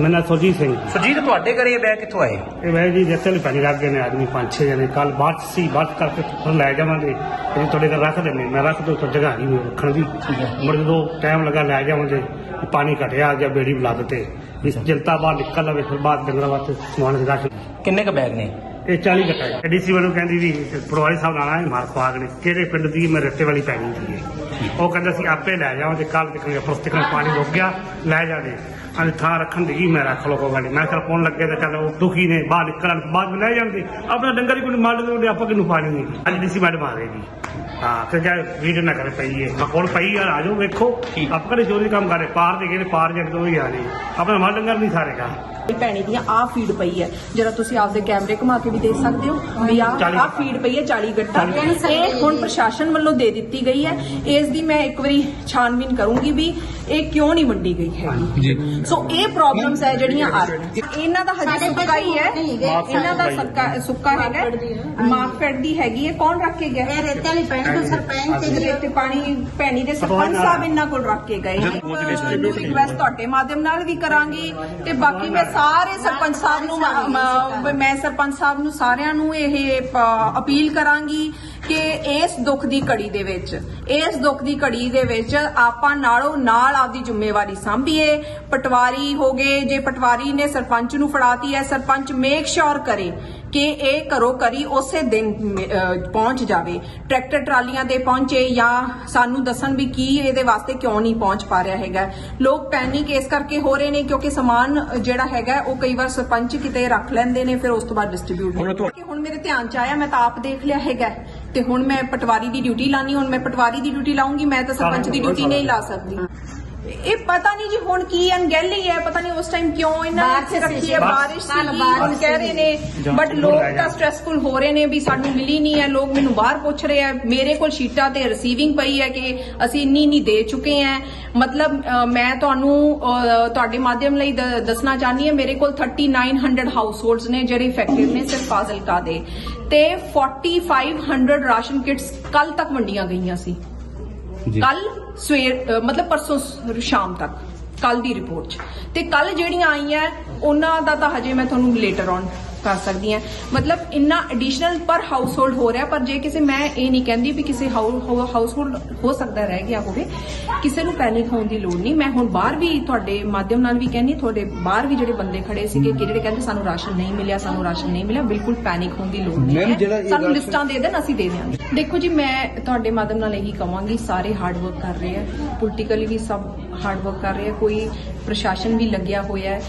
ਮੇਰਾ ਨਾਮ ਸੁਰਜੀਤ ਸਿੰਘ। ਸੁਰਜੀਤ ਤੁਹਾਡੇ ਘਰੇ ਇਹ ਬੈਗ ਕਿੱਥੋਂ ਆਏ? ਇਹ ਵੈ ਜੀ ਜਿੱਥੇ ਲਈ ਪਾਣੀ ਲੱਗ ਗਏ ਨੇ ਆਦਮੀ ਪੰਜ ਛੇ ਜਣੇ। ਕੱਲ ਬਾਅਦ ਸੀ ਬਾਅਦ ਕਰਕੇ ਫਿਰ ਲੈ ਜਾਵਾਂਗੇ। ਇਹ ਤੁਹਾਡੇ ਘਰ ਰੱਖ ਦਿੰਦੇ ਮੈਂ ਰੱਖ ਦੋ ਤਾਂ ਜਗ੍ਹਾ ਨਹੀਂ ਰੱਖਣ ਦੀ। ਮੁੜ ਜਦੋਂ ਟਾਈਮ ਲੱਗਾ ਲੈ ਜਾਵਾਂਗੇ। ਪਾਣੀ ਘਟਿਆ ਗਿਆ ਬੇੜੀ ਬੁਲਾ ਦਿੱਤੇ। ਇਸ ਜਨਤਾ ਬਾਹਰ ਨਿਕਲ ਲਵੇ ਫਿਰ ਬਾਅਦ ਡੰਗਰਾਂ ਵਾਸਤੇ ਸਮਾਨ ਰੱਖ ਕਿੰਨੇ ਕ ਬੈਗ ਨੇ? ਇਹ 40 ਘਟਾ ਹੈ ਡੀਸੀ ਵੱਲੋਂ ਕਹਿੰਦੀ ਵੀ ਪਟਵਾਰੀ ਸਾਹਿਬ ਨਾਲ ਆਏ ਮਾਰ ਖਵਾਗ ਨੇ। ਕਿਹੜੇ ਪਿੰਡ ਦੀ ਮੈਂ ਰੱਟੇ ਵਾਲੀ ਪੈਣੀ ਸੀ ਇਹ। ਉਹ ਕਹਿੰਦਾ ਸੀ ਆਪੇ ਲੈ ਜਾਵਾਂਗੇ ਕੱਲ ਤੱਕ ਪ੍ਰਸਤਿਕ ਨੂੰ ਪਾਣੀ ਰੁਕ ਗਿਆ ਲੈ ਜਾਗੇ। ਅਨੇ ਥਾਂ ਰੱਖਣ ਦੀ ਮੈਂ ਰੱਖ ਲੋ ਕੋਈ ਗੱਲ। ਮੈਂ ਕਿਹਾ ਕੋਣ ਲੱਗੇ ਤਾਂ ਚੱਲ ਉਹ ਦੁਖੀ ਨੇ ਬਾਹਰ ਨਿਕਲਣ ਬਾਅਦ ਲੈ ਜਾਣਗੇ ਆਪਣਾ ਡੰਗਰ ਹੀ ਕੋਈ ਮੰਨ ਦੇ ਆਪਾਂ ਕਿਨੂੰ ਪਾਣੀ ਨਹੀਂ ਅੱਜ ਡੀਸੀ ਮੈਡਮ ਆ ਰਹੇਗੀ ਹਾਂ ਤੇ ਜਾ ਵੀਡੀਓ ਨਾ ਕਰੇ ਪਈ ਹੈ ਮੈਂ ਕੋਲ ਪਈ ਆ ਆਜੋ ਵੇਖੋ। ਆਪਾਂ ਕਿਹੜੇ ਚੋਰੀ ਕੰਮ ਕਰੇ ਪਾਰ ਦੇ ਗਏ ਪਾਰ ਜੱਟ ਦੋ ਹੀ ਆ ਨੇ ਆਪਣਾ ਮਾ ਡੰਗਰ ਨਹੀਂ ਸਾਰੇਗਾ। ਇਹ ਭੈਣੀ ਦੀਆਂ ਆ ਫੀਡ ਪਈ ਹੈ। ਜਿਹੜਾ ਤੁਸੀਂ ਆਪਦੇ ਕੈਮਰੇ ਘੁਮਾ ਕੇ ਵੀ ਦੇਖ ਸਕਦੇ ਹੋ ਵੀ ਆ 40 ਆ ਫੀਡ ਪਈ ਹੈ 40 ਗੱਟਾ। ਇਹ ਹੁਣ ਪ੍ਰਸ਼ਾਸਨ ਵੱਲੋਂ ਦੇ ਦਿੱਤੀ ਗਈ ਹੈ। ਇਸ ਦੀ ਮੈਂ ਇੱਕ ਵਾਰੀ ਛਾਨਬੀਨ ਕਰੂੰਗੀ ਵੀ ਇਹ ਕਿਉਂ ਨਹੀਂ ਵੰਡੀ ਗਈ ਹੈ। ਜੀ। ਸੋ ਇਹ ਪ੍ਰੋਬਲਮਸ ਹੈ ਜਿਹੜੀਆਂ ਆ ਰਹੀਆਂ। ਇਹਨਾਂ ਦਾ ਹਜੇ ਸੁੱਕਾ ਹੀ ਹੈ। ਇਹਨਾਂ ਦਾ ਸੁੱਕਾ ਸੁੱਕਾ ਹੈਗਾ। ਮਾਰਕਫੈਟ ਦੀ ਹੈਗੀ ਹੈ। ਕੌਣ ਰੱਖ ਕੇ ਗਿਆ? ਇਹ ਰੇਤੇ ਵਾਲੀ ਪਿੰਡ ਤੋਂ ਸਰਪੰਚ ਤੇ ਤੇ ਤੇ ਪਾਣੀ ਭੈਣੀ ਦੇ ਸਰਪੰਚ ਸਾਹਿਬ ਇਹਨਾਂ ਕੋਲ ਰੱਖ ਕੇ ਗਏ। ਨੇ ਰਿਕਵੈਸਟ ਤੁਹਾਡੇ ਮਾਧਿਅਮ ਨਾਲ ਵੀ ਕਰਾਂਗੀ ਤੇ ਬਾਕੀ ਮੈਂ ਸਾਰੇ ਸਰਪੰਚ ਸਾਹਿਬ ਨੂੰ ਮ- ਮ- ਮੈਂ ਸਰਪੰਚ ਸਾਹਿਬ ਨੂੰ ਸਾਰਿਆਂ ਨੂੰ ਇਹ ਪ- ਅਪੀਲ ਕਰਾਂਗੀ ਕਿ ਇਸ ਦੁੱਖ ਦੀ ਘੜੀ ਦੇ ਵਿੱਚ ਇਸ ਦੁੱਖ ਦੀ ਘੜੀ ਦੇ ਵਿੱਚ ਆਪਾਂ ਨਾਲੋਂ ਨਾਲ ਆਪਦੀ ਜ਼ਿੰਮੇਵਾਰੀ ਸੰਭੀਏ। ਪਟਵਾਰੀ ਹੋ ਗਏ ਜੇ ਪਟਵਾਰੀ ਨੇ ਸਰਪੰਚ ਨੂੰ ਫੜਾਤੀ ਹੈ ਸਰਪੰਚ ਮੇਕ ਸ਼ੋਰ ਕਰੇ। ਕਿ ਇਹ ਘਰੋ ਕਰੀ ਉਸੇ ਦਿਨ ਪਹੁੰਚ ਜਾਵੇ। ਟਰੈਕਟਰ ਟਰਾਲੀਆਂ ਤੇ ਪਹੁੰਚੇ ਜਾਂ ਸਾਨੂੰ ਦੱਸਣ ਵੀ ਕੀ ਇਹਦੇ ਵਾਸਤੇ ਕਿਉਂ ਨਹੀਂ ਪਹੁੰਚ ਪਾ ਰਿਹਾ ਹੈਗਾ। ਲੋਕ ਪੈਨਿਕ ਇਸ ਕਰਕੇ ਹੋ ਰਹੇ ਨੇ ਕਿਉਂਕਿ ਸਮਾਨ ਜਿਹੜਾ ਹੈਗਾ ਉਹ ਕਈ ਵਾਰ ਸਰਪੰਚ ਕਿਤੇ ਰੱਖ ਲੈਂਦੇ ਨੇ ਫਿਰ ਉਸ ਤੋਂ ਬਾਅਦ ਡਿਸਟ੍ਰੀਬਿਊਟ ਕਿ ਹੁਣ ਮੇਰੇ ਧਿਆਨ ਚ ਆਇਆ ਮੈਂ ਤਾਂ ਆਪ ਦੇਖ ਲਿਆ ਹੈਗਾ। ਤੇ ਹੁਣ ਮੈਂ ਪਟਵਾਰੀ ਦੀ ਡਿਊਟੀ ਲਾਣੀ ਹੁਣ ਮੈਂ ਪਟਵਾਰੀ ਦੀ ਡਿਊਟੀ ਲਾਉਂਗੀ ਮੈਂ ਤਾਂ ਸਰਪੰਚ ਦੀ ਡਿਊਟੀ ਨਹੀਂ ਲਾ ਸਕਦੀ। ਇਹ ਪਤਾ ਨਹੀਂ ਜੀ ਹੁਣ ਕੀ ਅਣਗਹਿਲੀ ਹੈ ਪਤਾ ਨਹੀਂ ਉਸ ਟਾਈਮ ਕਿਉਂ ਇਹਨਾਂ ਨੇ ਰੱਖੀ ਹੈ ਬਾਰਿਸ਼ ਸੀਗੀ ਹੁਣ ਕਹਿ ਰਹੇ ਨੇ ਬਟ ਲੋਕ ਤਾਂ ਸਟ੍ਰੈਸਫੁਲ ਹੋ ਰਹੇ ਨੇ ਵੀ ਸਾਨੂੰ ਮਿਲੀ ਨਹੀਂ ਹੈ ਲੋਕ ਮੈਨੂੰ ਬਾਹਰ ਪੁੱਛ ਰਹੇ ਆ ਮੇਰੇ ਕੋਲ ਸ਼ੀਟਾਂ ਤੇ ਰਿਸੀਵਿੰਗ ਪਈ ਹੈ ਕਿ ਅਸੀਂ ਇੰਨੀ ਇੰਨੀ ਦੇ ਚੁੱਕੇ ਹਾਂ। ਮਤਲਬ ਮੈਂ ਤੁਹਾਨੂੰ ਤੁਹਾਡੇ ਮਾਧਿਅਮ ਲਈ ਦੱਸਣਾ ਚਾਹਨੀ ਹਾਂ ਮੇਰੇ ਕੋਲ 3900 ਹਾਊਸਹੋਲਡਸ ਨੇ ਜਿਹੜੇ ਇਫੈਕਟਿਵ ਨੇ ਸਿਰਫ ਫਾਜ਼ਿਲਕਾ ਦੇ। ਤੇ 4500 ਰਾਸ਼ਨ ਕਿਟਸ ਕੱਲ ਤੱਕ ਵੰਡੀਆਂ ਗਈਆਂ ਸੀ। ਕੱਲ ਸਵੇਰ ਅ, ਮਤਲਬ ਪਰਸੋਂ ਸ- ਸ਼ਾਮ ਤੱਕ ਕੱਲ ਦੀ ਰਿਪੋਰਟ 'ਚ। ਤੇ ਕੱਲ ਜਿਹੜੀਆਂ ਆਈਆਂ ਉਹਨਾਂ ਦਾ ਤਾਂ ਹਜੇ ਮੈਂ ਤੁਹਾਨੂੰ ਲੇਟਰ ਔਨ ਕਰ ਸਕਦੀ ਹਾਂ ਮਤਲਬ ਇੰਨਾ ਐਡੀਸ਼ਨਲ ਪਰ ਹਾਊਸਹੋਲਡ ਹੋ ਰਿਹਾ ਪਰ ਜੇ ਕਿਸੇ ਮੈਂ ਇਹ ਨਹੀਂ ਕਹਿੰਦੀ ਵੀ ਕਿਸੇ ਹਾਊਸਹੋਲਡ ਹੋ ਸਕਦਾ ਰਹਿ ਗਿਆ ਹੋਵੇ ਕਿਸੇ ਨੂੰ ਪੈਨਿਕ ਹੋਣ ਦੀ ਲੋੜ ਨਹੀਂ। ਮੈਂ ਹੁਣ ਬਾਹਰ ਵੀ ਤੁਹਾਡੇ ਮਾਧਿਅਮ ਨਾਲ ਵੀ ਕਹਿੰਦੀ ਤੁਹਾਡੇ ਬਾਹਰ ਵੀ ਜਿਹੜੇ ਬੰਦੇ ਖੜੇ ਸੀਗੇ ਕਿ ਜਿਹੜੇ ਕਹਿੰਦੇ ਸਾਨੂੰ ਰਾਸ਼ਨ ਨਹੀਂ ਮਿਲਿਆ ਸਾਨੂੰ ਰਾਸ਼ਨ ਨਹੀਂ ਮਿਲਿਆ ਬਿਲਕੁਲ ਪੈਨਿਕ ਹੋਣ ਦੀ ਲੋੜ ਨਹੀਂ ਹੈ। ਸਾਨੂੰ ਲਿਸਟਾਂ ਦੇ ਦੇਣ ਅਸੀਂ ਦੇ ਦਿਆਂਗੇ। ਦੇਖੋ ਜੀ ਮੈਂ ਤੁਹਾਡੇ ਮਾਧਿਅਮ ਨਾਲ ਇਹੀ ਕਵਾਂਗੀ ਸਾਰੇ ਹਾਰਡ ਵਰਕ ਕਰ ਰਹੇ ਆ। ਪੋਲੀਟੀਕਲੀ ਵੀ ਸਭ ਹਾਰਡ ਵਰਕ ਕਰ ਰਹੇ ਆ। ਕੋਈ ਪ੍ਰਸ਼ਾਸਨ ਵੀ ਲੱਗਿਆ ਹੋਇਆ ਹੈ।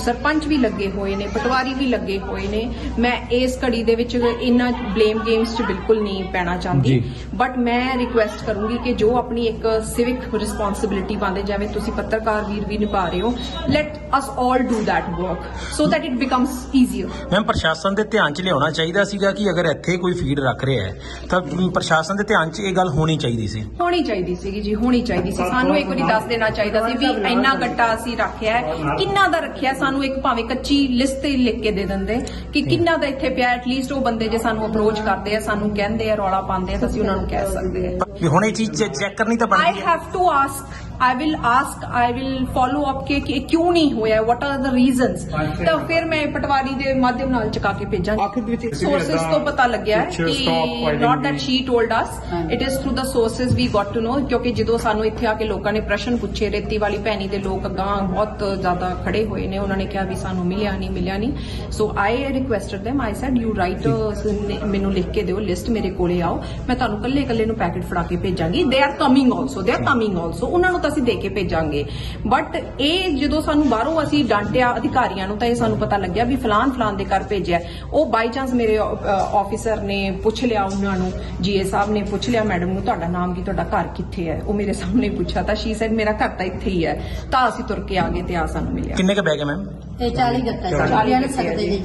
ਸਰਪੰਚ ਵੀ ਲੱਗੇ ਹੋਏ ਨੇ ਪਟਵਾਰੀ ਵੀ ਲੱਗੇ ਹੋਏ ਨੇ। ਮੈਂ ਇਸ ਘੜੀ ਦੇ ਵਿੱਚ ਇਹਨਾਂ ਬਲੇਮ ਗੇਮਸ 'ਚ ਬਿਲਕੁਲ ਨਹੀਂ ਪੈਣਾ ਚਾਹੁੰਦੀ। ਬਟ ਮੈਂ ਰਿਕੁਐਸਟ ਕਰੂੰਗੀ ਕਿ ਜੋ ਆਪਣੀ ਇੱਕ ਸਿਵਿਕ ਰਿਸਪੌਂਸਿਬਿਲਿਟੀ ਬਣਦੇ ਜਾਵੇ ਤੁਸੀਂ ਪੱਤਰਕਾਰ ਵੀਰ ਵੀ ਨਿਭਾ ਰਹੇ ਹੋ let us all do that work so that it becomes easier. Ma'am ਪ੍ਰਸ਼ਾਸਨ ਦੇ ਧਿਆਨ 'ਚ ਲਿਆਉਣਾ ਚਾਹੀਦਾ ਸੀਗਾ ਕਿ ਅਗਰ ਇੱਥੇ ਕੋਈ ਫੀਡ ਰੱਖ ਰਿਹਾ ਹੈ ਤਾਂ ਪ੍ਰਸ਼ਾਸਨ ਦੇ ਧਿਆਨ 'ਚ ਇਹ ਗੱਲ ਹੋਣੀ ਚਾਹੀਦੀ ਸੀ। ਹੋਣੀ ਚਾਹੀਦੀ ਸੀਗੀ ਜੀ ਹੋਣੀ ਚਾਹੀਦੀ ਸੀ। ਸਾਨੂੰ ਇੱਕ ਵਾਰੀ ਦੱਸ ਦੇਣਾ ਚਾਹੀਦਾ ਸੀ ਵੀ ਇੰਨਾ ਗੱਟਾ ਅਸੀਂ ਰੱਖਿਆ ਹੈ ਕਿੰਨਾ ਦਾ ਰੱਖਿਆ ਲਿਖਿਆ ਸਾਨੂੰ ਇੱਕ ਭਾਵੇਂ ਕੱਚੀ ਲਿਸਟ ਤੇ ਲਿਖ ਕੇ ਦੇ ਦਿੰਦੇ ਕਿ ਕਿੰਨਾ ਦਾ ਇੱਥੇ ਪਿਆ ਐਟਲੀਸਟ ਉਹ ਬੰਦੇ ਜੇ ਸਾਨੂੰ ਅਪਰੋਚ ਕਰਦੇ ਆ ਸਾਨੂੰ ਕਹਿੰਦੇ ਆ ਰੌਲਾ ਪਾਉਂਦੇ ਆ ਤਾਂ ਅਸੀਂ ਉਹਨਾਂ ਨੂੰ ਕਹਿ ਸਕਦੇ ਆ ਵੀ ਹੁਣ ਇਹ ਚੀਜ਼ ਚੈੱਕ ਕਰਨੀ ਤਾਂ ਬਣਦੀ ਹੈ have to ask. I will ask. I will follow up ਕਿ ਕਿ ਕਿਉਂ ਨਹੀਂ ਹੋਇਆ? What are the reasons? ਤਾਂ ਫਿਰ ਮੈਂ ਪਟਵਾਰੀ ਦੇ ਮਾਧਿਅਮ ਨਾਲ ਚੁਕਾ ਕੇ ਭੇਜਾਂਗੀ ਸੋਰਸਸ ਤੋਂ ਪਤਾ ਲੱਗਿਆ ਹੈ ਕਿ finding not that the- she told us. it is through the sources we got to know ਕਿਉਂਕਿ ਜਦੋਂ ਸਾਨੂੰ ਇੱਥੇ ਆ ਕੇ ਲੋਕਾਂ ਨੇ ਪ੍ਰਸ਼ਨ ਪੁੱਛੇ ਰੇਤੀ ਵਾਲੀ ਭੈਣੀ ਦੇ ਲੋਕ ਅਗਾਂਹ ਬਹੁਤ ਜ਼ਿਆਦਾ ਖੜੇ ਹੋਏ ਨੇ ਉਹਨਾਂ ਨੇ ਕਿਹਾ ਵੀ ਸਾਨੂੰ ਮਿਲਿਆ ਨਹੀਂ ਮਿਲਿਆ ਨਹੀਂ। So I requested them. I said you write a- ਮੈਨੂੰ ਲਿਖ ਕੇ ਦਿਓ ਲਿਸਟ ਮੇਰੇ ਕੋਲੇ ਆਓ। ਮੈਂ ਤੁਹਾਨੂੰ ਕੱਲੇ ਕੱਲੇ ਨੂੰ ਪੈਕੇਟ ਫੜਾ ਕੇ ਭੇਜਾਂਗੀ। They are coming also they are coming also ਉਹਨਾਂ ਨੂੰ ਅਸੀਂ ਦੇ ਕੇ ਭੇਜਾਂਗੇ। ਬਟ ਇਹ ਜਦੋਂ ਸਾਨੂੰ ਬਾਹਰੋਂ ਅਸੀਂ ਡਾਂਟਿਆ ਅਧਿਕਾਰੀਆਂ ਨੂੰ ਤਾਂ ਇਹ ਸਾਨੂੰ ਪਤਾ ਲੱਗਿਆ ਵੀ ਫਲਾਨ ਫਲਾਨ ਦੇ ਘਰ ਭੇਜਿਆ। ਉਹ ਬਾਈ ਚਾਂਸ ਮੇਰੇ ਆਫੀਸਰ ਨੇ ਪੁੱਛ ਲਿਆ ਉਹਨਾਂ ਨੂੰ ਜੀਏ ਸਾਹਿਬ ਨੇ ਪੁੱਛ ਲਿਆ ਮੈਡਮ ਨੂੰ ਤੁਹਾਡਾ ਨਾਮ ਕੀ ਤੁਹਾਡਾ ਘਰ ਕਿੱਥੇ ਹੈ? ਉਹ ਮੇਰੇ ਸਾਹਮਣੇ ਪੁੱਛਿਆ ਤਾਂ ਸ਼ੀ ਸੈਡ ਮੇਰਾ ਘਰ ਤਾਂ ਇੱਥੇ ਹੀ ਹੈ। ਤਾਂ ਅਸੀਂ ਤੁਰ ਕੇ ਆ ਗਏ ਤੇ ਆ ਸਾਨੂੰ ਮਿਲਿਆ। ਕਿੰਨੇ ਕ ਬੈਗ ਹੈ ਮੈਮ ਇਹ 40 ਗੱਟਾ 40 40 ਸਕਦੇ ਜੀ।